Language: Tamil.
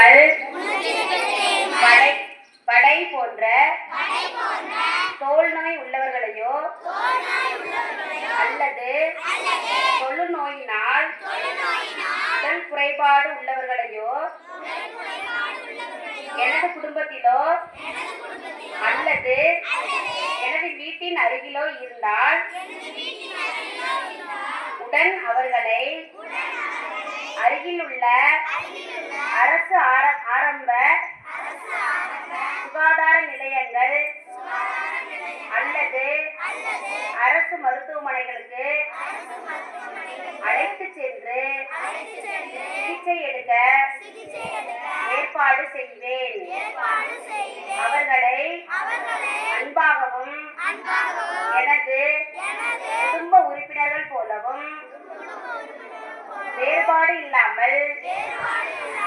படை படை போன்ற தோல் நோய் உள்ளவர்களையோ அல்லது தொழுநோயினால் உடல் குறைபாடு உள்ளவர்களையோ எனது குடும்பத்திலோ அல்லது எனது வீட்டின் அருகிலோ இருந்தால் உடன் அவர்களை அருகில் உள்ள அரசு ஆர- ஆரம்ப சுகாதார நிலையங்கள் அல்லது அரசு மருத்துவமனைகளுக்கு அழைத்து சென்று சிகிச்சை எடுக்க ஏற்பாடு செய்வேன். அவர்களை அன்பாகவும் எனது குடும்ப வேறுபாடு இல்லாமல் உரிய